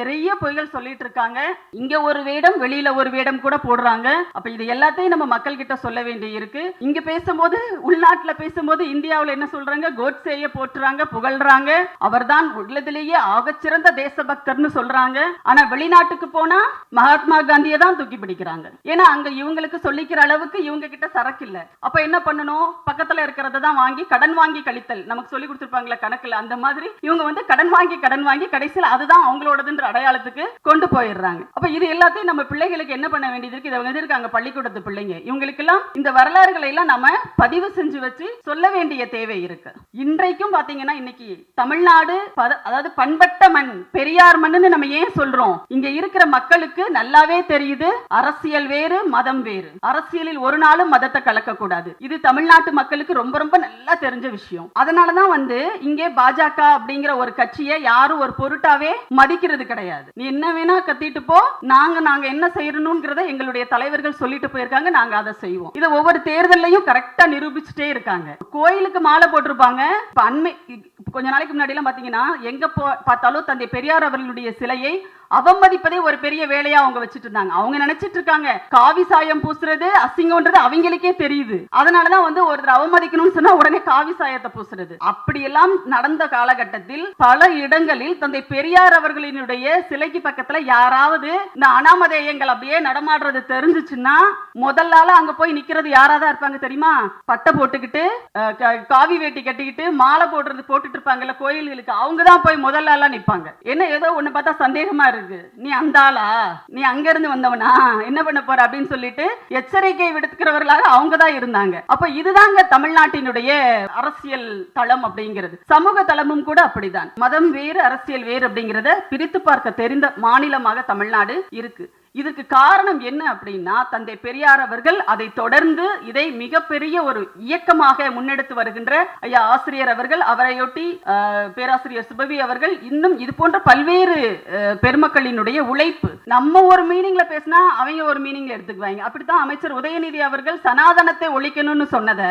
நிறைய பொய்கள் சொல்லிட்டு இருக்காங்க இங்க ஒரு வேடம் வெளியில ஒரு வேடம் கூட போடுறாங்க. அப்ப இது எல்லாத்தையும் நம்ம மக்கள் கிட்ட சொல்ல வேண்டி இருக்கு இங்க பேசும்போது உள்நாட்டுல பேசும்போது இந்தியாவுல என்ன சொல்றாங்க? கோட்சேய போட்டுறாங்க புகழ்றாங்க. அவர்தான் உள்ளதிலேயே ஆகச்சிறந்த தேசபக்தர்னு சொல்றாங்க. ஆனா வெளிநாட்டுக்கு போனா மகாத்மா காந்தியை தான் தூக்கி பிடிக்கிறாங்க. ஏன்னா அங்க இவங்களுக்கு சொல்லிக்கிற அளவுக்கு இவங்க கிட்ட சரக்கு இல்ல. அப்ப என்ன பண்ணணும்? பக்கத்துல இருக்கிறத தான் வாங்கி கடன் வாங்கி கழித்தல். நமக்கு சொல்லி கொடுத்துருப்பாங்களா கணக்குல. அந்த மாதிரி இவங்க வந்து கடன் வாங்கி கடன் வாங்கி கடைசியில் அதுதான் அவங்களோடதுன்ற அடையாளத்துக்கு கொண்டு போயிடுறாங்க. அப்ப இது எல்லாத்தையும் நம்ம பிள்ளைகளுக்கு என்ன பண்ண வேண்டியது இருக்கு? இதை வந்து இருக்காங்க பள்ளிக்கூடத்து பிள்ளைங்க. இவங்களுக்கு எல்லாம் இந்த வரலாறுகளை எல்லாம் நம்ம பதிவு செஞ்சு வச்சு சொல்ல வேண்டிய தேவை இருக்கு. இன்றைக்கும் பாத்தீங்கன்னா இன்னைக்கு தமிழ்நாடு அதாவது பண்பட்ட மண் பெரியார் மண்ணுன்னு நம்ம ஏன் சொல்றோம்? இங்க இருக்கிற மக்களுக்கு நல்லாவே தெரியுது அரசியல் வேறு மதம் வேறு. அரசியலில் ஒரு நாளும் மதத்தை கலக்க கூடாது. இது தமிழ்நாட்டு மக்களுக்கு ரொம்ப ரொம்ப நல்லா தெரிஞ்ச விஷயம். அதனாலதான் வந்து இங்கே பாஜக அப்படிங்கிற ஒரு கட்சியை யாரும் ஒரு பொருட்டாவே மதிக்கிறது கிடையாது. நீ என்ன வேணா கத்திட்டு போ நாங்க நாங்க என்ன செய்யணும்ங்கிறத எங்களுடைய தலைவர்கள் சொல்லிட்டு போயிருக்காங்க நாங்க அதை செய்வோம். இதை ஒவ்வொரு தேர்தலையும் கரெக்டா நிரூபிச்சுட்டே இருக்காங்க. கோயிலுக்கு மாலை போட்டிருப்பாங்க. இப்ப அண்மை கொஞ்ச நாளைக்கு முன்னாடி எல்லாம் பாத்தீங்கன்னா எங்க போ பார்த்தாலும் தந்தை பெரியார் அவர்களுடைய சிலையை அவமதிப்பதே ஒரு பெரிய வேலையா அவங்க வச்சுட்டு இருந்தாங்க. அவங்க நினைச்சிட்டு இருக்காங்க காவி சாயம் பூசுறது அசிங்கம்ன்றது அவங்களுக்கே தெரியுது. அதனாலதான் வந்து ஒருத்தர் அவமதிக்கணும்னு சொன்னா உடனே காவி சாயத்தை பூசுறது. அப்படியெல்லாம் நடந்த காலகட்டத்தில் பல இடங்களில் தந்தை பெரியார் அவர்களினுடைய சிலைக்கு பக்கத்துல யாராவது இந்த அனாமதேயங்கள் அப்படியே நடமாடுறது தெரிஞ்சுச்சுன்னா முதல்லால அங்க போய் நிக்கிறது யாராதான் இருப்பாங்க தெரியுமா? பட்டை போட்டுக்கிட்டு காவி வேட்டி கட்டிக்கிட்டு மாலை போடுறது போட்டுட்டு இருப்பாங்கல்ல கோயில்களுக்கு. அவங்க தான் போய் முதல்ல எல்லாம் நிப்பாங்க. என்ன ஏதோ ஒண்ணு பார்த்தா சந்தேகமா இருக்கு. நீ அந்த ஆளா நீ அங்க இருந்து வந்தவனா? என்ன பண்ண போற அப்படின்னு சொல்லிட்டு எச்சரிக்கை விடுக்கிறவர்களாக அவங்க தான் இருந்தாங்க. அப்ப இதுதாங்க தமிழ்நாட்டினுடைய அரசியல் தளம் அப்படிங்கிறது. சமூக தளமும் கூட அப்படிதான். மதம் வேறு அரசியல் வேறு அப்படிங்கிறத பிரித்து பார்க்க தெரிந்த மாநிலமாக தமிழ்நாடு இருக்கு. இதுக்கு காரணம் என்ன அப்படின்னா தந்தை பெரியார் அவர்கள் அதை தொடர்ந்து இதை மிகப்பெரிய ஒரு இயக்கமாக முன்னெடுத்து வருகின்ற ஐயா ஆசிரியர் அவர்கள் அவரையொட்டி பேராசிரியர் சுபவி அவர்கள் இன்னும் இது போன்ற பல்வேறு பெருமக்களினுடைய உழைப்பு. நம்ம ஒரு மீனிங்ல பேசினா அவங்க ஒரு மீனிங்ல எடுத்துக்குவாங்க. அப்படித்தான் அமைச்சர் உதயநிதி அவர்கள் சனாதனத்தை ஒழிக்கணும்னு சொன்னதை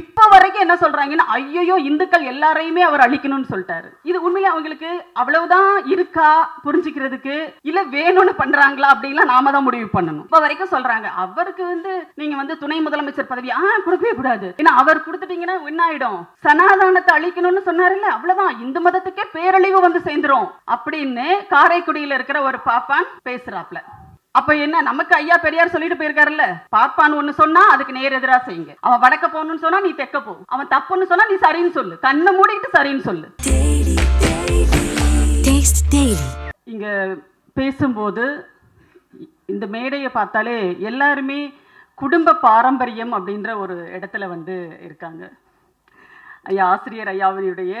இப்ப வரைக்கும் என்ன சொல்றாங்கன்னா ஐயோ இந்துக்கள் எல்லாரையுமே அவர் அழிக்கணும்னு சொல்லிட்டாரு. இது உண்மையில அவங்களுக்கு அவ்வளவுதான் இருக்கா புரிஞ்சுக்கிறதுக்கு? இல்ல வேணும்னு பண்றாங்களா அப்படின்லாம் நாம தான் முடிவு பண்ணணும். இப்ப வரைக்கும் சொல்றாங்க அவருக்கு வந்து நீங்க வந்து துணை முதலமைச்சர் பதவி ஆ கொடுக்கவே கூடாது. ஏன்னா அவர் கொடுத்துட்டீங்கன்னா என்ன ஆயிடும். சனாதனத்தை அழிக்கணும்னு சொன்னாருல்ல அவ்வளவுதான். இந்து மதத்துக்கே பேரழிவு வந்து சேர்ந்துரும். அப்படின்னு காரைக்குடியில இருக்கிற ஒரு பாப்பான் பேசுறாப்ல. அப்ப என்ன நமக்கு ஐயா பெரியார் சொல்லிட்டு போயிருக்காருல்ல பாப்பான் ஒண்ணு சொன்னா அதுக்கு நேர் எதிரா செய்யுங்க. அவன் வடக்க போகணும்னு சொன்னா நீ தெக்க போ. அவன் தப்புன்னு சொன்னா நீ சரின்னு சொல்லு. கண்ணை மூடிட்டு சரின்னு சொல்லு. இங்க பேசும்போது இந்த மேடையை பார்த்தாலே எல்லாருமே குடும்ப பாரம்பரியம் அப்படின்ற ஒரு இடத்துல வந்து இருக்காங்க. ஐயா ஆசிரியர் ஐயாவினுடைய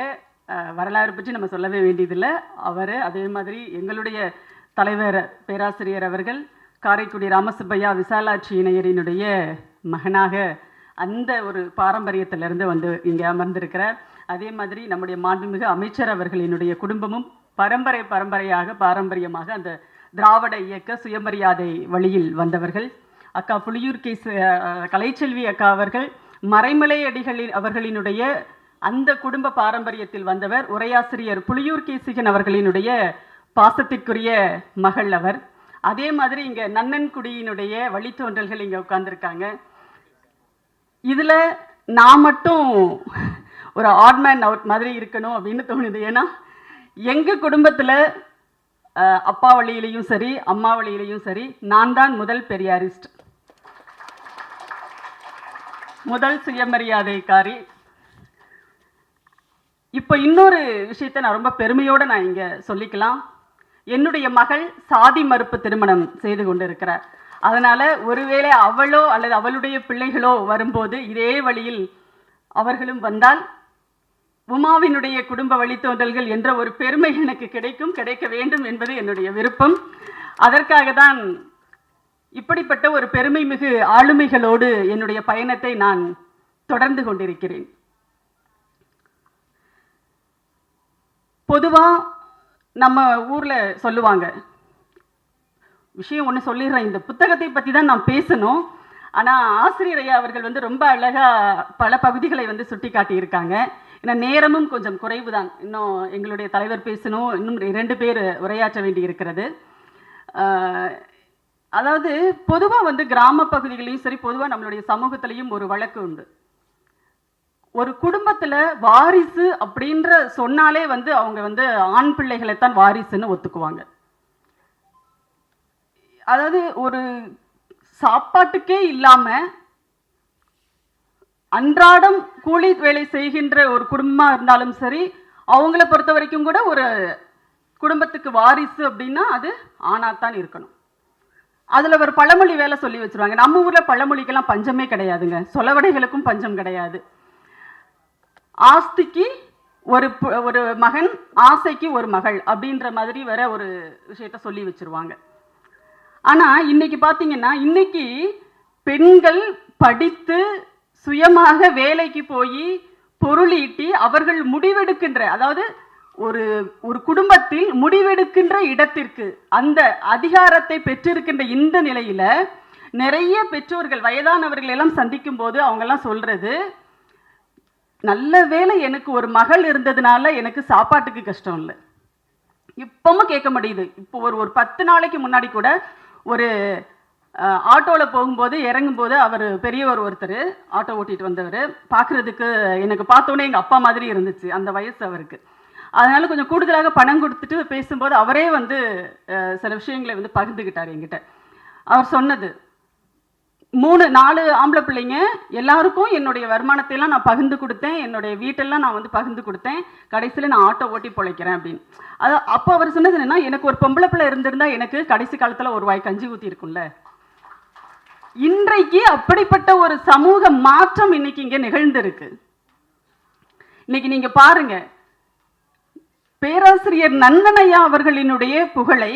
வரலாறு பற்றி நம்ம சொல்லவே வேண்டியதில்லை. அவர் அதே மாதிரி எங்களுடைய தலைவர் பேராசிரியர் அவர்கள் காரைக்குடி ராமசுப்பையா விசாலாட்சி இணையரினுடைய மகனாக அந்த ஒரு பாரம்பரியத்திலிருந்து வந்து இங்கே அமர்ந்திருக்கிறார். அதே மாதிரி நம்முடைய மாண்புமிகு அமைச்சர் அவர்களினுடைய குடும்பமும் பரம்பரை பரம்பரையாக பாரம்பரியமாக அந்த திராவிட இயக்க சுயமரியாதை வழியில் வந்தவர்கள். அக்கா புலியூர் கேஸ் கலைச்செல்வி அக்கா அவர்கள் மறைமலை அடிகளில் அவர்களினுடைய அந்த குடும்ப பாரம்பரியத்தில் வந்தவர் உரையாசிரியர் புலியூர் கேசிகன் அவர்களினுடைய பாசத்திற்குரிய மகள் அவர். அதே மாதிரி இங்கே நன்னன்குடியினுடைய வழித்தோன்றல்கள் இங்கே உட்காந்துருக்காங்க இதில் நான் மட்டும் ஒரு ஆட்மேன் அவுட் மாதிரி இருக்கணும் அப்படின்னு தோணுது. ஏன்னா எங்கள் குடும்பத்தில் அப்பா வழியிலையும் சரி அம்மா வழியிலையும் சரி நான் தான் முதல் பெரியாரிஸ்ட். முதல் சுயமரியாதைக்காரி. இப்போ இன்னொரு விஷயத்தை நான் ரொம்ப பெருமையோடு நான் இங்கே சொல்லிக்கலாம். என்னுடைய மகள் சாதி மறுப்பு திருமணம் செய்து கொண்டு இருக்கிறார் அதனால் ஒருவேளை அவளோ அல்லது அவளுடைய பிள்ளைகளோ வரும்போது இதே வழியில் அவர்களும் வந்தால் உமாவினுடைய குடும்ப வழித்தோன்றல்கள் என்ற ஒரு பெருமை எனக்கு கிடைக்கும் கிடைக்க வேண்டும் என்பது என்னுடைய விருப்பம். அதற்காக தான் இப்படிப்பட்ட ஒரு பெருமை மிகு ஆளுமைகளோடு என்னுடைய பயணத்தை நான் தொடர்ந்து கொண்டிருக்கிறேன். பொதுவாக நம்ம ஊரில் சொல்லுவாங்க விஷயம் ஒன்று சொல்லிடுறேன் இந்த புத்தகத்தை பற்றி தான் நான் பேசணும். ஆனால் ஆசிரியர் ஐயா அவர்கள் வந்து ரொம்ப அழகாக பல பகுதிகளை வந்து சுட்டி காட்டியிருக்காங்க ஏன்னா நேரமும் கொஞ்சம் குறைவு தான் இன்னும் எங்களுடைய தலைவர் பேசணும். இன்னும் இரண்டு பேர் உரையாற்ற வேண்டி இருக்கிறது அதாவது பொதுவாக வந்து கிராம பகுதிகளையும் சரி பொதுவாக நம்மளுடைய சமூகத்திலையும் ஒரு வழக்கு உண்டு. ஒரு குடும்பத்தில் வாரிசு அப்படின்ற சொன்னாலே வந்து அவங்க வந்து ஆண் பிள்ளைகளைத்தான் வாரிசுன்னு ஒத்துக்குவாங்க. அதாவது ஒரு சாப்பாட்டுக்கே இல்லாமல் அன்றாடம் கூலி வேலை செய்கின்ற ஒரு குடும்பமாக இருந்தாலும் சரி அவங்கள பொறுத்த வரைக்கும் கூட ஒரு குடும்பத்துக்கு வாரிசு அப்படின்னா அது ஆணாத்தான் இருக்கணும். அதில் ஒரு பழமொழி வேலை சொல்லி வச்சிருவாங்க. நம்ம ஊரில் பழமொழிக்கெல்லாம் பஞ்சமே கிடையாதுங்க. சொலவடைகளுக்கும் பஞ்சம் கிடையாது. ஆஸ்திக்கு ஒரு ஒரு மகன் ஆசைக்கு ஒரு மகள் அப்படின்ற மாதிரி வர ஒரு விஷயத்த சொல்லி வச்சிருவாங்க. ஆனால் இன்னைக்கு பார்த்தீங்கன்னா இன்னைக்கு பெண்கள் படித்து சுயமாக வேலைக்கு போய் பொருளீட்டி அவர்கள் முடிவெடுக்கின்ற அதாவது ஒரு ஒரு குடும்பத்தில் முடிவெடுக்கின்ற இடத்திற்கு அந்த அதிகாரத்தை பெற்றிருக்கின்ற இந்த நிலையில நிறைய பெற்றோர்கள் வயதானவர்கள் எல்லாம் சந்திக்கும் போது அவங்கெல்லாம் சொல்றது நல்ல வேளை எனக்கு ஒரு மகள் இருந்ததுனால எனக்கு சாப்பாட்டுக்கு கஷ்டம் இல்லை. இப்பவும் கேட்க முடியுது. இப்போ ஒரு ஒரு பத்து நாளைக்கு முன்னாடி கூட ஒரு ஆட்டோவில் போகும்போது இறங்கும்போது அவர் பெரியவர் ஒருத்தர் ஆட்டோ ஓட்டிகிட்டு வந்தவர். பார்க்குறதுக்கு எனக்கு பார்த்தோன்னே எங்கள் அப்பா மாதிரி இருந்துச்சு அந்த வயசு அவருக்கு. அதனால கொஞ்சம் கூடுதலாக பணம் கொடுத்துட்டு பேசும்போது அவரே வந்து சில விஷயங்களை வந்து பகிர்ந்துக்கிட்டார் என்கிட்ட. அவர் சொன்னது மூணு நாலு ஆம்பளை பிள்ளைங்க எல்லாருக்கும் என்னுடைய வருமானத்தையெல்லாம் நான் பகிர்ந்து கொடுத்தேன். என்னுடைய வீட்டெல்லாம் நான் வந்து பகிர்ந்து கொடுத்தேன். கடைசியில் நான் ஆட்டோ ஓட்டி பொழைக்கிறேன் அப்படின்னு. அது அப்போ அவர் சொன்னது என்னென்னா எனக்கு ஒரு பொம்பளை பிள்ளை இருந்திருந்தா எனக்கு கடைசி காலத்தில் ஒரு வாய் கஞ்சி ஊற்றி இருக்கும்ல இன்றைக்கு அப்படிப்பட்ட ஒரு சமூக மாற்றம் இன்னைக்கு இங்க நிகழ்ந்திருக்கு. இன்னைக்கு நீங்க பாருங்க பேராசிரியர் நந்தனையா அவர்களினுடைய புகழை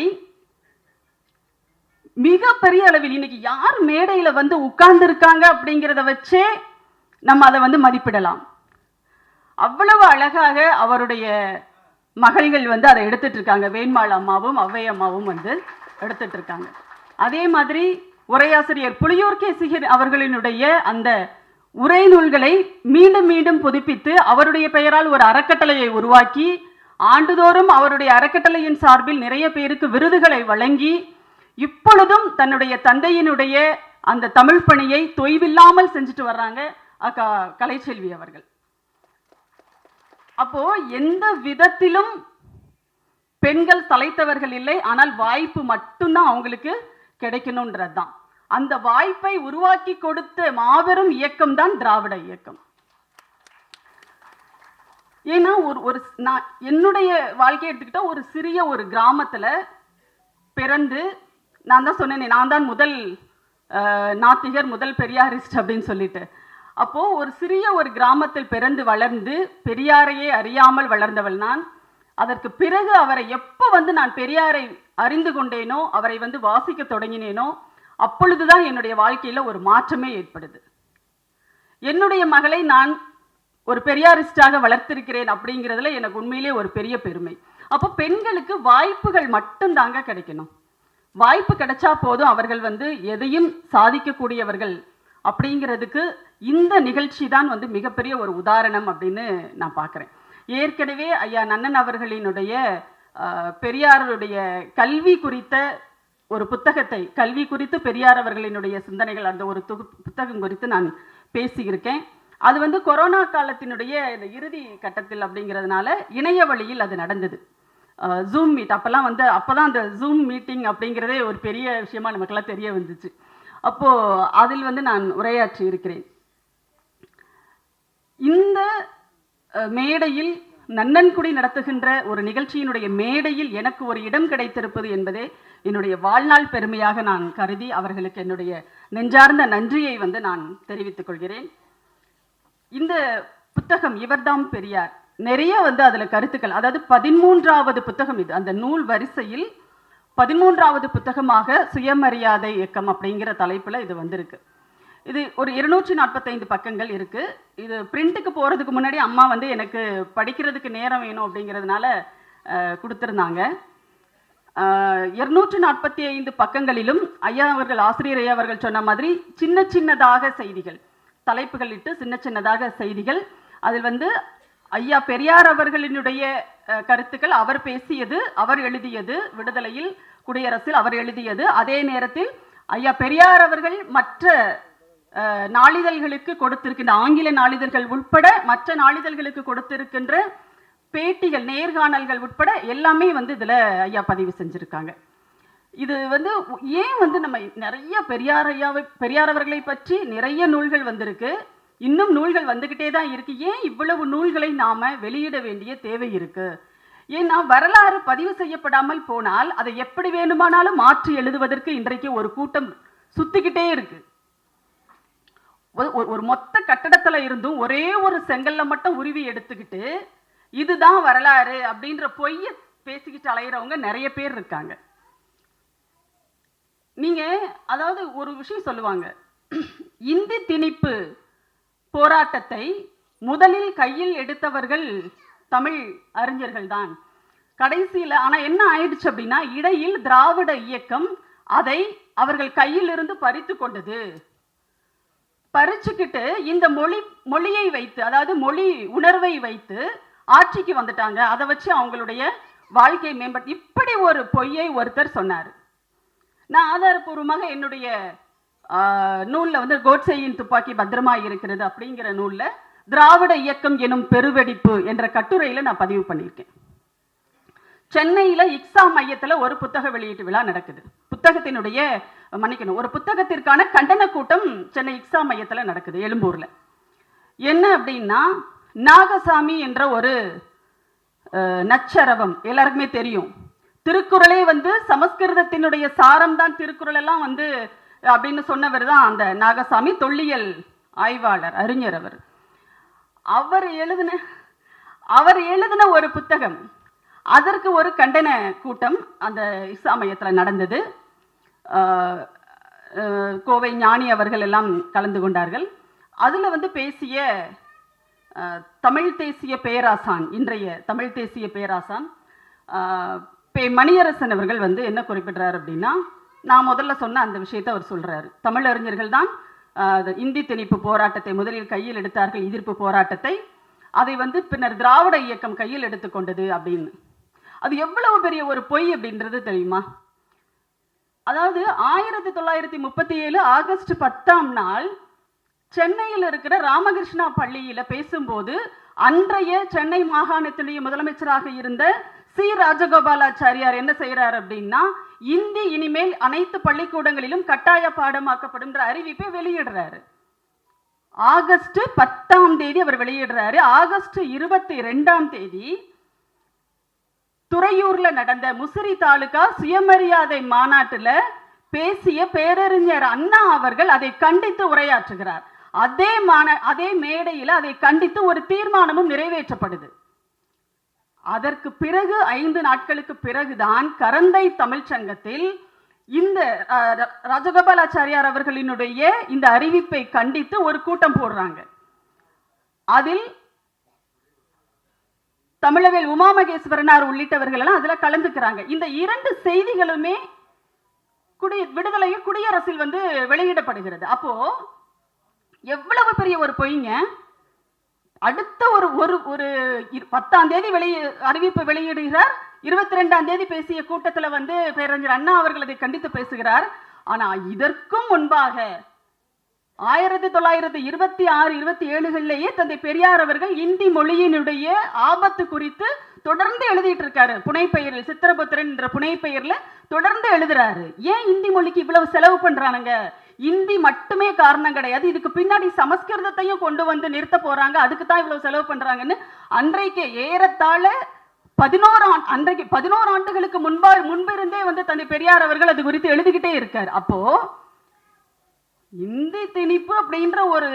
மிகப்பெரிய அளவில் இன்னைக்கு யார் மேடையில வந்து உட்கார்ந்து இருக்காங்க அப்படிங்கிறத வச்சே நம்ம அதை வந்து மதிப்பிடலாம். அவ்வளவு அழகாக அவருடைய மகள்கள் வந்து அதை எடுத்துட்டு இருக்காங்க. வேண்மாள் அம்மாவும் ஔவை அம்மாவும் வந்து எடுத்துட்டு இருக்காங்க. அதே மாதிரி உரையாசிரியர் புலியூர் கேசிகர் அவர்களினுடைய அந்த உரை நூல்களை மீண்டும் மீண்டும் புதுப்பித்து அவருடைய பெயரால் ஒரு அறக்கட்டளையை உருவாக்கி ஆண்டுதோறும் அவருடைய அறக்கட்டளையின் சார்பில் நிறைய பேருக்கு விருதுகளை வழங்கி இப்பொழுதும் தன்னுடைய தந்தையினுடைய அந்த தமிழ் பணியை தொய்வில்லாமல் செஞ்சுட்டு வர்றாங்க அக்கா கலைச்செல்வி அவர்கள். அப்போ எந்த விதத்திலும் பெண்கள் தலைத்தவர்கள் இல்லை ஆனால் வாய்ப்பு மட்டும்தான் அவங்களுக்கு கிடைக்கணுன்றது தான் அந்த வாய்ப்பை உருவாக்கி கொடுத்த மாபெரும் இயக்கம் தான் திராவிட இயக்கம். ஏன்னா ஒரு ஒரு நான் என்னுடைய வாழ்க்கையை எடுத்துக்கிட்டால் ஒரு சிறிய ஒரு கிராமத்தில் பிறந்து நான் தான் சொன்னேனே நான் தான் முதல் நாத்திகர் முதல் பெரியாரிஸ்ட் அப்படின்னு சொல்லிட்டு. அப்போது ஒரு சிறிய ஒரு கிராமத்தில் பிறந்து வளர்ந்து பெரியாரையே அறியாமல் வளர்ந்தவள் நான். அதற்கு பிறகு அவரை எப்போ வந்து நான் பெரியாரை அறிந்து கொண்டேனோ அவரை வந்து வாசிக்க தொடங்கினேனோ அப்பொழுதுதான் என்னுடைய வாழ்க்கையில் ஒரு மாற்றமே ஏற்படுது. என்னுடைய மகளை நான் ஒரு பெரியாரிஸ்டாக வளர்த்திருக்கிறேன் அப்படிங்கிறதுல எனக்கு உண்மையிலே ஒரு பெரிய பெருமை. அப்போ பெண்களுக்கு வாய்ப்புகள் மட்டும்தாங்க கிடைக்கணும். வாய்ப்பு கிடைச்சா போதும் அவர்கள் வந்து எதையும் சாதிக்கக்கூடியவர்கள் அப்படிங்கிறதுக்கு இந்த நிகழ்ச்சி தான் வந்து மிகப்பெரிய ஒரு உதாரணம் அப்படின்னு நான் பார்க்குறேன். ஏற்கனவே ஐயா நன்னன் அவர்களினுடைய பெரியாருடைய கல்வி குறித்த ஒரு புத்தகத்தை கல்வி குறித்து பெரியார் அவர்களினுடைய சிந்தனைகள் அந்த ஒரு தொகு புத்தகம் குறித்து நான் பேசியிருக்கேன். அது வந்து கொரோனா காலத்தினுடைய இந்த இறுதி கட்டத்தில் அப்படிங்கிறதுனால இணைய வழியில் அது நடந்தது. ஜூம் மீட் அப்போல்லாம் வந்து அப்போ தான் அந்த ஜூம் மீட்டிங் அப்படிங்கிறதே ஒரு பெரிய விஷயமா நமக்கெல்லாம் தெரிய வந்துச்சு. அப்போது அதில் வந்து நான் உரையாற்றி இருக்கிறேன் இந்த மேடையில் நன்னன்குடி நடத்துகின்ற ஒரு நிகழ்ச்சியினுடைய மேடையில் எனக்கு ஒரு இடம் கிடைத்திருப்பது என்பதே என்னுடைய வாழ்நாள் பெருமையாக நான் கருதி அவர்களுக்கு என்னுடைய நெஞ்சார்ந்த நன்றியை வந்து நான் தெரிவித்துக் கொள்கிறேன். இந்த புத்தகம் இவர்தாம் பெரியார். நிறைய வந்து அதில் கருத்துக்கள். அதாவது பதிமூன்றாவது புத்தகம் இது. அந்த நூல் வரிசையில் பதிமூன்றாவது புத்தகமாக சுயமரியாதை இயக்கம் அப்படிங்கிற தலைப்புல இது வந்திருக்கு. இது ஒரு இருநூற்றி நாற்பத்தைந்து பக்கங்கள் இருக்குது இது பிரிண்ட்டுக்கு போகிறதுக்கு முன்னாடி அம்மா வந்து எனக்கு படிக்கிறதுக்கு நேரம் வேணும் அப்படிங்கிறதுனால கொடுத்துருந்தாங்க. இருநூற்று இருநூற்றி நாற்பத்தி ஐந்து பக்கங்களிலும் ஐயா அவர்கள் ஆசிரியர் ஐயா அவர்கள் சொன்ன மாதிரி சின்ன சின்னதாக செய்திகள் தலைப்புகள் இட்டு சின்ன சின்னதாக செய்திகள். அதில் வந்து ஐயா பெரியார் அவர்களினுடைய கருத்துக்கள் அவர் பேசியது அவர் எழுதியது விடுதலையில் குடியரசில் அவர் எழுதியது. அதே நேரத்தில் ஐயா பெரியார் அவர்கள் மற்ற நாளிதழ்களுக்கு கொடுத்திருக்கின்ற ஆங்கில நாளிதழ்கள் உட்பட மற்ற நாளிதழ்களுக்கு கொடுத்திருக்கின்ற பேட்டிகள் நேர்காணல்கள் உட்பட எல்லாமே வந்து இதில் ஐயா பதிவு செஞ்சுருக்காங்க. இது வந்து ஏன் வந்து நம்ம நிறைய பெரியார் ஐயாவை பெரியார் அவர்களை பற்றி நிறைய நூல்கள் வந்திருக்கு. இன்னும் நூல்கள் வந்துக்கிட்டே தான் இருக்குது ஏன் இவ்வளவு நூல்களை நாம் வெளியிட வேண்டிய தேவை இருக்குது ஏன்னா வரலாறு பதிவு செய்யப்படாமல் போனால் அதை எப்படி வேணுமானாலும் மாற்றி எழுதுவதற்கு இன்றைக்கு ஒரு கூட்டம் சுத்திக்கிட்டே இருக்குது ஒரு- ஒரு- மொத்த கட்டடத்துல இருந்தும் ஒரே ஒரு செங்கல்ல மட்டும் உருவி எடுத்துக்கிட்டு இதுதான் வரலாறு அப்படின்ற பொய்ய பேசிக்கிட்டு அலையிறவங்க நிறைய பேர் இருக்காங்க. நீங்க அதாவது ஒரு விஷயம் சொல்லுவாங்க. இந்தி திணிப்பு போராட்டத்தை முதலில் கையில் எடுத்தவர்கள் தமிழ் அறிஞர்கள் தான். கடைசியில் ஆனா என்ன ஆயிடுச்சு அப்படின்னா இடையில் திராவிட இயக்கம் அதை அவர்கள் கையிலிருந்து பறித்து கொண்டது. பறிச்சுக்கிட்டு இந்த மொழி மொழியை வைத்து அதாவது மொழி உணர்வை வைத்து ஆட்சிக்கு வந்துட்டாங்க. அதை வச்சு அவங்களுடைய வாழ்க்கை மேம்பட்டு இப்படி ஒரு பொய்யை ஒருத்தர் சொன்னார். நான் ஆதாரபூர்வமாக என்னுடைய நூலில் வந்து கோட்சேயின் துப்பாக்கி பத்திரமா இருக்கிறது அப்படிங்கிற நூலில் திராவிட இயக்கம் எனும் பெருவெடிப்பு என்ற கட்டுரையில் நான் பதிவு பண்ணியிருக்கேன். சென்னையில் இக்ஸா மையத்தில் ஒரு புத்தக வெளியீட்டு விழா நடக்குது. புத்தகத்தினுடைய மன்னிக்கணும் ஒரு புத்தகத்திற்கான கண்டன கூட்டம் சென்னை இக்ஸா மையத்தில் நடக்குது எழும்பூரில். என்ன அப்படின்னா நாகசாமி என்ற ஒரு நச்சரவம் எல்லாருக்குமே தெரியும். திருக்குறளே வந்து சமஸ்கிருதத்தினுடைய சாரம் தான் திருக்குறள் எல்லாம் வந்து அப்படின்னு சொன்னவர் தான் அந்த நாகசாமி தொல்லியல் ஆய்வாளர் அறிஞர் அவர். அவர் எழுதின அவர் எழுதின ஒரு புத்தகம் அதற்கு ஒரு கண்டன கூட்டம் அந்த இஸ்லாமயத்தில் நடந்தது. கோவை ஞானி அவர்கள் எல்லாம் கலந்து கொண்டார்கள். அதில் வந்து பேசிய தமிழ் தேசிய பேராசான் இன்றைய தமிழ் தேசிய பேராசான் பே மணியரசன் அவர்கள் வந்து என்ன குறிப்பிடுறார் அப்படின்னா நான் முதல்ல சொன்ன அந்த விஷயத்தை அவர் சொல்கிறார் தமிழறிஞர்கள் தான் இந்தி திணிப்பு போராட்டத்தை முதலில் கையில் எடுத்தார்கள் எதிர்ப்பு போராட்டத்தை. அதை வந்து பின்னர் திராவிட இயக்கம் கையில் எடுத்துக்கொண்டது அப்படின்னு அது எவ்வளவு பெரிய ஒரு பொய் அப்படின்றது தெரியுமா? அதாவது ஆயிரத்தி தொள்ளாயிரத்தி முப்பத்தி ஏழு ஆகஸ்ட் பத்தாம் நாள் சென்னையில் இருக்கிற ராமகிருஷ்ணா பள்ளியில் பேசும்போது அன்றைய சென்னை மாகாணத்திலேயே முதலமைச்சராக இருந்த சி. ராஜகோபாலாச்சாரியார் என்ன செய்கிறார் அப்படின்னா இந்தி இனிமேல் அனைத்து பள்ளிக்கூடங்களிலும் கட்டாய பாடமாக்கப்படும்ன்ற அறிவிப்பை வெளியிடுறாரு. ஆகஸ்ட் பத்தாம் தேதி அவர் வெளியிடுறாரு. ஆகஸ்ட் இருபத்தி ரெண்டாம் தேதி துறையூர்ல நடந்த முசிறி தாலுகா சுயமரியாதை மாநாட்டுல பேசிய பேரறிஞர் அண்ணா அவர்கள் அதை கண்டித்து உரையாற்றுகிறார். அதே மான அதே மேடையில் அதை கண்டித்து ஒரு தீர்மானமும் நிறைவேற்றப்படுது. அதற்கு பிறகு ஐந்து நாட்களுக்கு பிறகுதான் கரந்தை தமிழ்ச்சங்கத்தில் இந்த ரஜகோபாலாச்சாரியார் ராஜகோபாலாச்சாரியார் அவர்களினுடைய இந்த அறிவிப்பை கண்டித்து ஒரு கூட்டம் போடுறாங்க. அதில் தமிழவேல் உமாமகேஸ்வரனார் உள்ளிட்டவர்கள் எல்லாம் அதுல கலந்துக்கிறாங்க. இந்த இரண்டு செய்திகளுமே குடி விடுதலையும் குடியரசில் வந்து வெளியிடப்படுகிறது. அப்போ எவ்வளவு பெரிய ஒரு பொய்ங்க? அடுத்த ஒரு ஒரு ஒரு இரு- பத்தாம் தேதி வெளியே அறிவிப்பு வெளியிடுகிறார். இருபத்தி ரெண்டாம் தேதி பேசிய கூட்டத்தில் வந்து பேரறிஞர் அண்ணா அவர்கள் அதை கண்டித்து பேசுகிறார். ஆனால் இதற்கும் முன்பாக ஆயிரத்தி தொள்ளாயிரத்தி இருபத்தி ஆறு இருபத்தி ஏழுகளிலேயே தந்தை பெரியார் அவர்கள் இந்தி மொழியினுடைய ஆபத்து குறித்து தொடர்ந்து எழுதிட்டு இருக்காரு புனைப்பெயரில் சித்திரபுத்திரன் என்ற புனைப்பெயர்ல தொடர்ந்து எழுதுறாரு. ஏன் இந்தி மொழிக்கு இவ்வளவு செலவு பண்றானுங்க? இந்தி மட்டுமே காரணம் கிடையாது. இதுக்கு பின்னாடி சமஸ்கிருதத்தையும் கொண்டு வந்து நிறுத்த போறாங்க. அதுக்கு தான் இவ்வளவு செலவு பண்றாங்கன்னு அன்றைக்கு ஏறத்தாழ பதினோரு ஆண் அன்றைக்கு பதினோரு ஆண்டுகளுக்கு முன்பா முன்பிருந்தே வந்து தந்தை பெரியார் அவர்கள் அது குறித்து எழுதிக்கிட்டே இருக்கார். அப்போ இந்தி திணிப்பு அப்படின்ற ஒரு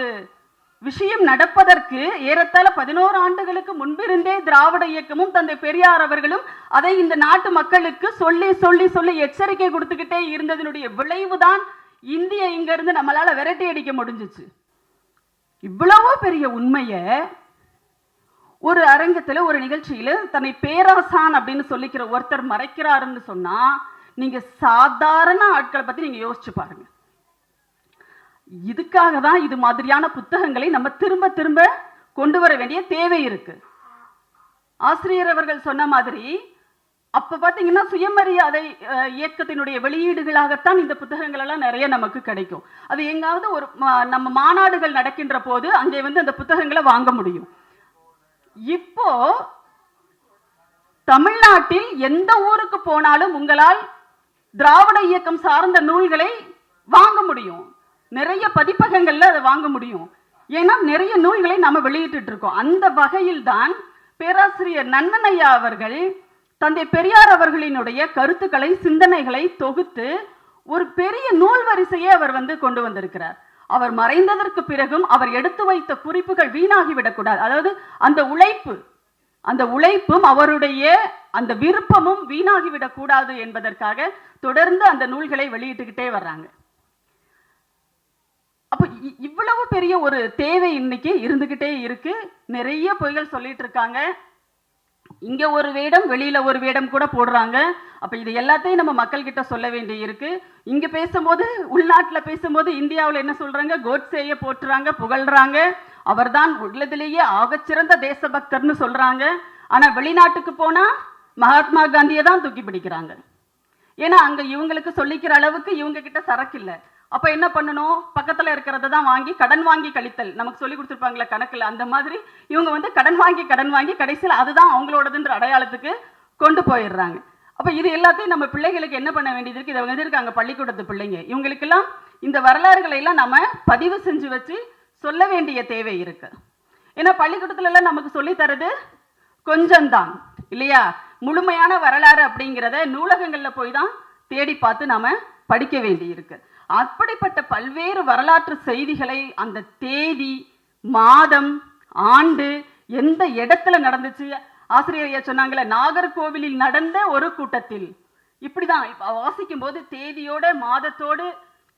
விஷயம் நடப்பதற்கு ஏறத்தாழ பதினோரு ஆண்டுகளுக்கு முன்பிருந்தே திராவிட இயக்கமும் தந்தை பெரியார் அவர்களும் அதை இந்த நாட்டு மக்களுக்கு சொல்லி சொல்லி சொல்லி எச்சரிக்கை கொடுத்துக்கிட்டே இருந்ததனுடைய விளைவுதான் இந்திய இங்கிருந்து நம்மளால விரட்டி அடிக்க முடிஞ்சிச்சு. இவ்வளவோ பெரிய உண்மையை ஒரு அரங்கத்தில் ஒரு நிகழ்ச்சியில் தன்னை பேராசான் அப்படின்னு சொல்லிக்கிற ஒருத்தர் மறைக்கிறாருன்னு சொன்னா நீங்க சாதாரண ஆட்களை பத்தி நீங்க யோசிச்சு பாருங்க. இதுக்காக தான் இது மாதிரியான புத்தகங்களை நம்ம திரும்ப திரும்ப கொண்டு வர வேண்டிய தேவை இருக்கு. ஆசிரியர் அவர்கள் சொன்ன மாதிரி அப்ப பாத்தீங்கன்னா சுயமரியாதை இயக்கத்தினுடைய வெளியீடுகளாகத்தான் இந்த புத்தகங்கள் எல்லாம் நிறைய நமக்கு கிடைக்கும். அது எங்காவது ஒரு நம்ம மாநாடுகள் நடக்கின்ற போது அங்கே வந்து அந்த புத்தகங்களை வாங்க முடியும். இப்போ தமிழ்நாட்டில் எந்த ஊருக்கு போனாலும் உங்களால் திராவிட இயக்கம் சார்ந்த நூல்களை வாங்க முடியும். நிறைய பதிப்பகங்கள்ல அதை வாங்க முடியும். ஏன்னா நிறைய நூல்களை நாம வெளியிட்டு இருக்கோம். அந்த வகையில் தான் பேராசிரியர் நன்னனையா அவர்கள் தந்தை பெரியார் அவர்களினுடைய கருத்துக்களை சிந்தனைகளை தொகுத்து ஒரு பெரிய நூல் வரிசையை அவர் வந்து கொண்டு வந்திருக்கிறார். அவர் மறைந்ததற்கு பிறகும் அவர் எடுத்து வைத்த குறிப்புகள் வீணாகிவிடக்கூடாது அதாவது அந்த உழைப்பு அந்த உழைப்பும் அவருடைய அந்த விருப்பமும் வீணாகிவிடக்கூடாது என்பதற்காக தொடர்ந்து அந்த நூல்களை வெளியிட்டுக்கிட்டே வர்றாங்க. இவ்வளவு பெரிய ஒரு தேவை இன்னைக்கு இருந்துகிட்டே இருக்கு. நிறைய பொய்கள் சொல்லிட்டு இருக்காங்க. இங்க ஒரு வேடம் வெளியில ஒரு வேடம் கூட போடுறாங்க. அப்ப இது எல்லாத்தையும் நம்ம மக்கள் கிட்ட சொல்ல வேண்டி இருக்கு. இங்க பேசும்போது உள்நாட்டுல பேசும்போது இந்தியாவில் என்ன சொல்றாங்க? கோட்சேய போட்டுறாங்க புகழ்றாங்க. அவர்தான் உள்ளதிலேயே ஆகச்சிறந்த தேசபக்தர்னு சொல்றாங்க. ஆனா வெளிநாட்டுக்கு போனா மகாத்மா காந்தியை தான் தூக்கி பிடிக்கிறாங்க. ஏன்னா அங்க இவங்களுக்கு சொல்லிக்கிற அளவுக்கு இவங்க கிட்ட சரக்கு இல்லை. அப்ப என்ன பண்ணணும்? பக்கத்துல இருக்கிறத தான் வாங்கி கடன் வாங்கி கழித்தல். நமக்கு சொல்லி கொடுத்துருப்பாங்களே கணக்குல. அந்த மாதிரி இவங்க வந்து கடன் வாங்கி கடன் வாங்கி கடைசியில் அதுதான் அவங்களோடதுன்ற அடையாளத்துக்கு கொண்டு போயிடுறாங்க. அப்ப இது எல்லாத்தையும் நம்ம பிள்ளைகளுக்கு என்ன பண்ண வேண்டியது இருக்கு? இதை வந்து இருக்காங்க பள்ளிக்கூடத்து பிள்ளைங்க. இவங்களுக்கெல்லாம் இந்த வரலாறுகளை எல்லாம் நம்ம பதிவு செஞ்சு வச்சு சொல்ல வேண்டிய தேவை இருக்கு. ஏன்னா பள்ளிக்கூடத்துல எல்லாம் நமக்கு சொல்லி தரது கொஞ்சம்தான் இல்லையா? முழுமையான வரலாறு அப்படிங்கிறத நூலகங்களில் போய் தான் தேடி பார்த்து நாம படிக்க வேண்டி இருக்குது அப்படிப்பட்ட பல்வேறு வரலாற்று செய்திகளை அந்த தேதி மாதம் ஆண்டு எந்த இடத்துல நடந்துச்சு? ஆசிரியர் ஐயா சொன்னாங்களே நாகர்கோவிலில் நடந்த ஒரு கூட்டத்தில். இப்படிதான் இப்ப வாசிக்கும் போது தேதியோட மாதத்தோடு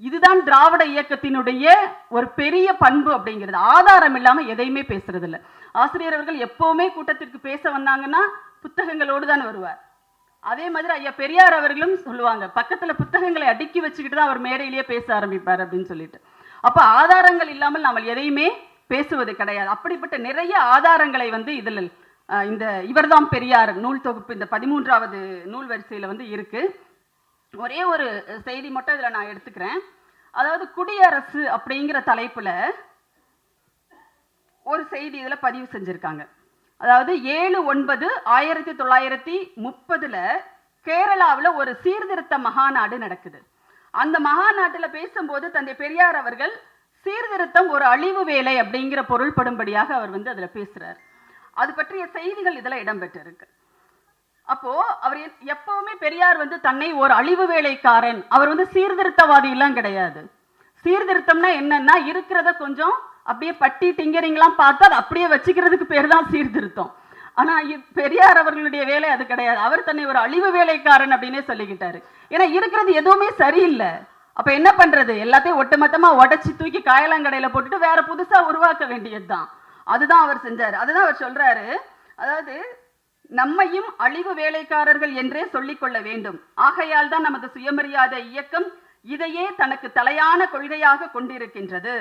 இதுதான் திராவிட இயக்கத்தினுடைய ஒரு பெரிய பண்பு அப்படிங்கிறது. ஆதாரம் இல்லாம எதையுமே பேசுறது இல்லை ஆசிரியர் அவர்கள் எப்பவுமே கூட்டத்திற்கு பேச வந்தாங்கன்னா புத்தகங்களோடு தான் வருவார். அதே மாதிரி ஐயா பெரியார் அவர்களும் சொல்லுவாங்க பக்கத்தில் புத்தகங்களை அடுக்கி வச்சுக்கிட்டு தான் அவர் மேடையிலேயே பேச ஆரம்பிப்பார் அப்படின்னு சொல்லிட்டு. அப்போ ஆதாரங்கள் இல்லாமல் நாம் எதையுமே பேசுவது கிடையாது. அப்படிப்பட்ட நிறைய ஆதாரங்களை வந்து இதில் இந்த இவர்தான் பெரியார் நூல் தொகுப்பு இந்த பதிமூன்றாவது நூல் வரிசையில் வந்து இருக்கு. ஒரே ஒரு செய்தி மட்டும் இதில் நான் எடுத்துக்கிறேன். அதாவது குடியரசு அப்படிங்கிற தலைப்பில் ஒரு செய்தி இதில் பதிவு செஞ்சுருக்காங்க. அதாவது ஏழு ஒன்பது ஆயிரத்தி தொள்ளாயிரத்தி முப்பதுல கேரளாவில் ஒரு சீர்திருத்த மகாநாடு நடக்குது. அந்த மகாநாட்டில் பேசும்போது தந்தை பெரியார் அவர்கள் சீர்திருத்தம் ஒரு அழிவு வேலை அப்படிங்கிற பொருள்படும்படியாக அவர் வந்து அதுல பேசுகிறார் அது பற்றிய செய்திகள் இதுல இடம்பெற்றிருக்கு. அப்போ அவர் எப்பவுமே பெரியார் வந்து தன்னை ஒரு அழிவு வேலைக்காரன். அவர் வந்து சீர்திருத்தவாதி எல்லாம் கிடையாது. சீர்திருத்தம்னா என்னன்னா இருக்கிறத கொஞ்சம் அப்படியே பட்டி டிங்கரிங்லாம் பார்த்து அதை அப்படியே வச்சுக்கிறதுக்கு பேர் தான் சீர்திருத்தம். ஆனா பெரியார் அவர்களுடைய வேலை அது கிடையாது. அவர் தன்னை ஒரு அழிவு வேலைக்காரன் அப்படின்னே சொல்லிக்கிட்டாரு. ஏன்னா இருக்கிறது எதுவுமே சரியில்லை. அப்போ என்ன பண்றது? எல்லாத்தையும் ஒட்டுமொத்தமாக உடச்சி தூக்கி காயலாங்கடையில போட்டுட்டு வேற புதுசா உருவாக்க வேண்டியதுதான் அதுதான் அவர் செஞ்சாரு. அதுதான் அவர் சொல்றாரு. அதாவது நம்மையும் அழிவு வேலைக்காரர்கள் என்றே சொல்லிக்கொள்ள வேண்டும். ஆகையால் தான் நமது சுயமரியாதை இயக்கம் இதையே தனக்கு தலையான கொள்கையாக கொண்டிருக்கின்றது.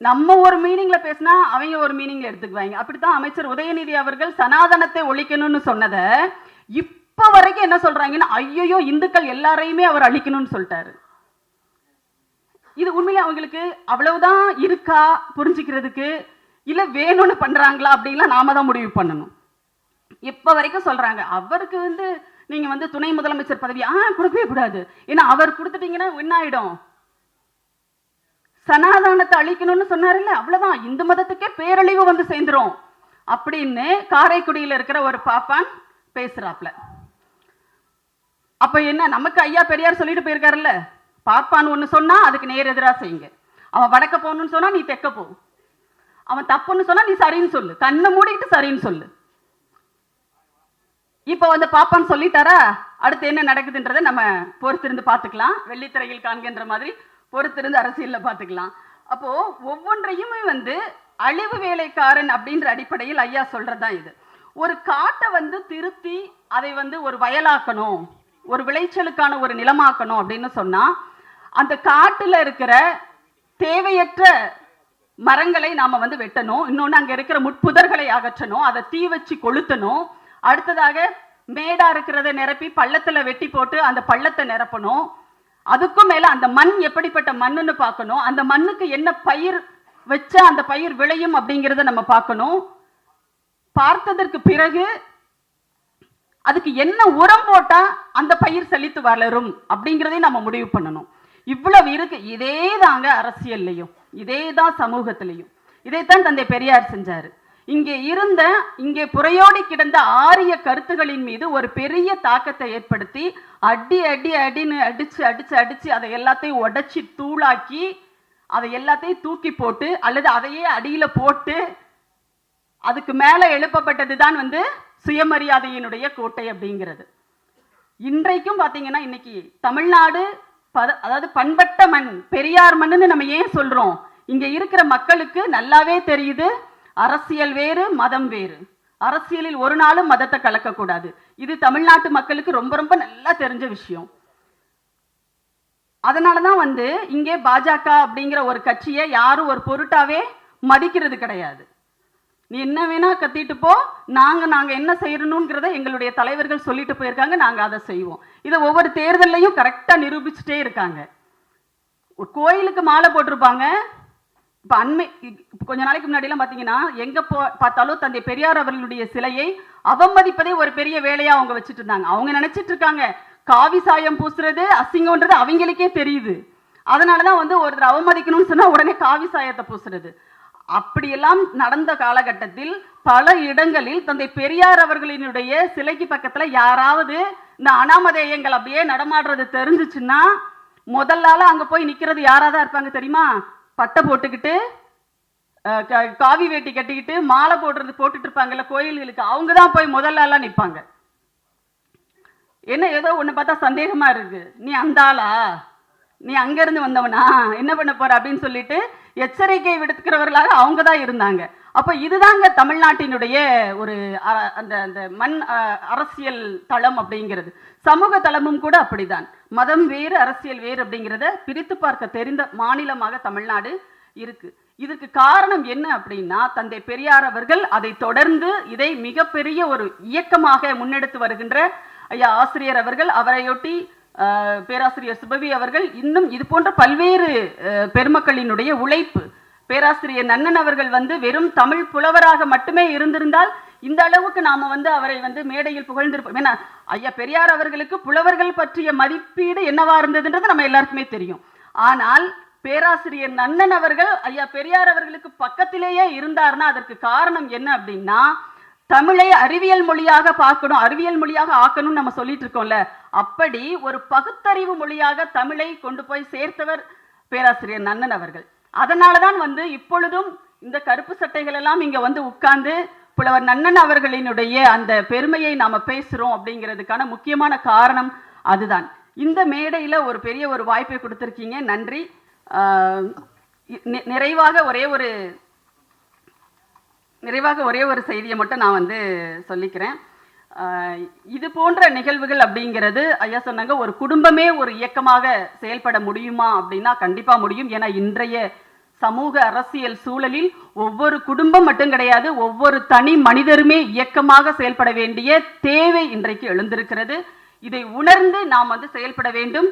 நம்ம ஒரு மீனிங்ல பேசினா அவங்க ஒரு மீனிங்ல எடுத்துக்குவாங்க. அப்படித்தான் அமைச்சர் உதயநிதி அவர்கள் சனாதனத்தை ஒழிக்கணும்னு சொன்னதை இப்ப வரைக்கும் என்ன சொல்றாங்கன்னா ஐயோ இந்துக்கள் எல்லாரையுமே அவர் அழிக்கணும்னு சொல்லிட்டாரு. இது உண்மையில அவங்களுக்கு அவ்வளவுதான் இருக்கா புரிஞ்சுக்கிறதுக்கு? இல்ல வேணும்னு பண்றாங்களா அப்படின்லாம் நாம தான் முடிவு பண்ணணும். இப்ப வரைக்கும் சொல்றாங்க. அவருக்கு வந்து நீங்க வந்து துணை முதலமைச்சர் பதவி ஆ கொடுக்கவே கூடாது. ஏன்னா அவர் கொடுத்துட்டீங்கன்னா என்ன ஆயிடும். சனாதானத்தை அழிக்கணும்னு சொன்னார்ல அவ்வளவுதான். இந்து மதத்துக்கே பேரழிவு வந்து சேர்ந்துரும். அப்படின்னு காரைக்குடியில இருக்கிற ஒரு பாப்பான் பேசுறாப்ல. அப்ப என்ன நமக்கு ஐயா பெரியார் சொல்லிட்டு போயிருக்காருல்ல? பாப்பான்னு ஒன்று சொன்னா அதுக்கு நேர் எதிரா செய்யுங்க. அவன் வடக்க போகணும்னு சொன்னா நீ தெக்க போ. அவன் தப்புன்னு சொன்னா நீ சரின்னு சொல்லு. கண்ணை மூடிட்டு சரின்னு சொல்லு. இப்போ வந்து பாப்பான்னு சொல்லித்தரா அடுத்து என்ன நடக்குதுன்றதை நம்ம பொறுத்திருந்து பார்த்துக்கலாம். வெள்ளித்திரையில் காண்கின்ற மாதிரி பொறுத்திருந்து அரசியலில் பார்த்துக்கலாம் அப்போது ஒவ்வொன்றையுமே வந்து அழிவு வேலைக்காரன் அப்படின்ற அடிப்படையில் ஐயா சொல்றதுதான் இது. ஒரு காட்டை வந்து திருத்தி அதை வந்து ஒரு வயலாக்கணும் ஒரு விளைச்சலுக்கான ஒரு நிலமாக்கணும் அப்படின்னு சொன்னால் அந்த காட்டில் இருக்கிற தேவையற்ற மரங்களை நாம் வந்து வெட்டணும். இன்னொன்று அங்கே இருக்கிற முட்புதர்களை அகற்றணும். அதை தீ வச்சு கொளுத்தணும். அடுத்ததாக மேடா இருக்கிறத நிரப்பி பள்ளத்தில் வெட்டி போட்டு அந்த பள்ளத்தை நிரப்பணும். அதுக்கும் மேல அந்த மண் எப்படிப்பட்ட மண்ணுன்னு பார்க்கணும். அந்த மண்ணுக்கு என்ன பயிர் வச்சா அந்த பயிர் விளையும் அப்படிங்கிறத நம்ம பார்க்கணும். பார்த்ததற்கு பிறகு அதுக்கு என்ன உரம் போட்டா அந்த பயிர் செழித்து வளரும் அப்படிங்கிறதையும் நம்ம முடிவு பண்ணணும். இவ்வளவு இருக்கு. இதே தாங்க அரசியல்லையும். இதே தான் சமூகத்திலையும். இதைத்தான் தந்தை பெரியார் செஞ்சாரு. இங்கே இருந்த இங்கே புறையோடி கிடந்த ஆரிய கருத்துகளின் மீது ஒரு பெரிய தாக்கத்தை ஏற்படுத்தி அடி அடி அடின்னு அடிச்சு அடிச்சு அடிச்சு அதை எல்லாத்தையும் உடைச்சி தூளாக்கி அதை எல்லாத்தையும் தூக்கி போட்டு அல்லது அதையே அடியில போட்டு அதுக்கு மேல எழுப்பப்பட்டது தான் வந்து சுயமரியாதையினுடைய கோட்டை அப்படிங்கிறது. இன்றைக்கும் பாத்தீங்கன்னா இன்னைக்கு தமிழ்நாடு பத அதாவது பண்பட்ட மண் பெரியார் மண்ணுன்னு நம்ம ஏன் சொல்றோம்? இங்க இருக்கிற மக்களுக்கு நல்லாவே தெரியுது. அரசியல் வேறு மதம் வேறு. அரசியலில் ஒரு நாளும் மதத்தை கலக்கக்கூடாது. இது தமிழ்நாட்டு மக்களுக்கு ரொம்ப ரொம்ப நல்லா தெரிஞ்ச விஷயம். அதனால தான் வந்து இங்கே பாஜக அப்படிங்கிற ஒரு கட்சியை யாரும் ஒரு பொருட்டாவே மதிக்கிறது கிடையாது. நீ என்ன வேணா கத்திட்டு போ நாங்க நாங்க என்ன செய்யணுங்கிறத எங்களுடைய தலைவர்கள் சொல்லிட்டு போயிருக்காங்க நாங்க அதை செய்வோம். இதை ஒவ்வொரு தேர்தல்லையும் கரெக்டா நிரூபிச்சுட்டே இருக்காங்க. ஒரு கோயிலுக்கு மாலை போட்டிருப்பாங்க இப்போ அண்மை கொஞ்ச நாளைக்கு முன்னாடிலாம் பார்த்தீங்கன்னா எங்கே போ பார்த்தாலும் தந்தை பெரியார் அவர்களுடைய சிலையை அவமதிப்பதே ஒரு பெரிய வேலையாக அவங்க வச்சுட்டு இருந்தாங்க அவங்க நினச்சிட்டு இருக்காங்க காவி சாயம் பூசுறது அசிங்கம்ன்றது அவங்களுக்கே தெரியுது. அதனாலதான் வந்து ஒருத்தர் அவமதிக்கணும்னு சொன்னால் உடனே காவி சாயத்தை பூசுறது. அப்படியெல்லாம் நடந்த காலகட்டத்தில் பல இடங்களில் தந்தை பெரியார் அவர்களினுடைய சிலைக்கு பக்கத்தில் யாராவது இந்த அனாமதேயங்கள் அப்படியே நடமாடுறது தெரிஞ்சிச்சுன்னா முதல்லால அங்கே போய் நிற்கிறது யாராக தான் இருப்பாங்க தெரியுமா? பட்டை போட்டுக்கிட்டு காவி வேட்டி கட்டிக்கிட்டு மாலை போடுறது போட்டுட்டு இருப்பாங்கல்ல கோயில்களுக்கு அவங்க தான் போய் முதல்ல எல்லாம் நிற்பாங்க என்ன ஏதோ ஒன்று பார்த்தா சந்தேகமாக இருக்கு. நீ அந்த ஆளா? நீ அங்கேருந்து வந்தவனா? என்ன பண்ண போற அப்படின்னு சொல்லிட்டு எச்சரிக்கை விடுத்துக்கிறவர்களாக அவங்க தான் இருந்தாங்க. அப்போ இதுதாங்க தமிழ்நாட்டினுடைய ஒரு அ- அந்த அந்த மண் அரசியல் தளம் அப்படிங்கிறது. சமூக தளமும் கூட அப்படிதான். மதம் வேறு அரசியல் வேறு அப்படிங்கிறத பிரித்து பார்க்க தெரிந்த மாநிலமாக தமிழ்நாடு இருக்கு. இதுக்கு காரணம் என்ன அப்படின்னா தந்தை பெரியார் அவர்கள் அதை தொடர்ந்து இதை மிகப்பெரிய ஒரு இயக்கமாக முன்னெடுத்து வருகின்ற ஐயா ஆசிரியர் அவர்கள் அவரையொட்டி பேராசிரியர் சுபவி அவர்கள் இன்னும் இது போன்ற பல்வேறு பெருமக்களினுடைய உழைப்பு. பேராசிரியர் நன்னன் அவர்கள் வந்து வெறும் தமிழ் புலவராக மட்டுமே இருந்திருந்தால் இந்த அளவுக்கு நாம வந்து அவரை வந்து மேடையில் புகழ்ந்திருப்போம். ஏன்னா ஐயா பெரியார் அவர்களுக்கு புலவர்கள் பற்றிய மதிப்பீடு என்னவா இருந்ததுன்றது நம்ம எல்லாருக்குமே தெரியும். ஆனால் பேராசிரியர் நன்னன் அவர்கள் ஐயா பெரியார் அவர்களுக்கு பக்கத்திலேயே இருந்தார்னா அதற்கு காரணம் என்ன அப்படின்னா தமிழை அறிவியல் மொழியாக பார்க்கணும் அறிவியல் மொழியாக ஆக்கணும்னு நம்ம சொல்லிட்டு இருக்கோம்ல. அப்படி ஒரு பகுத்தறிவு மொழியாக தமிழை கொண்டு போய் சேர்த்தவர் பேராசிரியர் நன்னன் அவர்கள். அதனால தான் வந்து இப்பொழுதும் இந்த கருப்பு சட்டைகள் எல்லாம் இங்க வந்து உட்கார்ந்து புலவர் நன்னன் அவர்களினுடைய அந்த பெருமையை நாம பேசுறோம் அப்படிங்கிறதுக்கான முக்கியமான காரணம் அதுதான். இந்த மேடையில ஒரு பெரிய ஒரு வாய்ப்பை கொடுத்துருக்கீங்க. நன்றி. நிறைவாக ஒரே ஒரு நிறைவாக ஒரே ஒரு செய்தியை மட்டும் நான் வந்து சொல்லிக்கிறேன். இது போன்ற நிகழ்வுகள் அப்படிங்கிறது ஐயா சொன்னாங்க ஒரு குடும்பமே ஒரு இயக்கமாக செயல்பட முடியுமா அப்படின்னா கண்டிப்பாக முடியும். ஏன்னா இன்றைய சமூக அரசியல் சூழலில் ஒவ்வொரு குடும்பம் மட்டும் கிடையாது ஒவ்வொரு தனி மனிதருமே இயக்கமாக செயல்பட வேண்டிய தேவை இன்றைக்கு எழுந்திருக்கிறது. இதை உணர்ந்து நாம் வந்து செயல்பட வேண்டும்.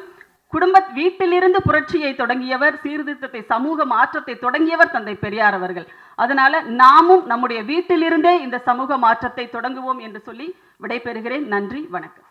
குடும்ப வீட்டிலிருந்து புரட்சியை தொடங்கியவர் சீர்திருத்தத்தை சமூக மாற்றத்தை தொடங்கியவர் தந்தை பெரியார் அவர்கள். அதனால நாமும் நம்முடைய வீட்டிலிருந்தே இந்த சமூக மாற்றத்தை தொடங்குவோம் என்று சொல்லி விடைபெறுகிறேன். நன்றி வணக்கம்.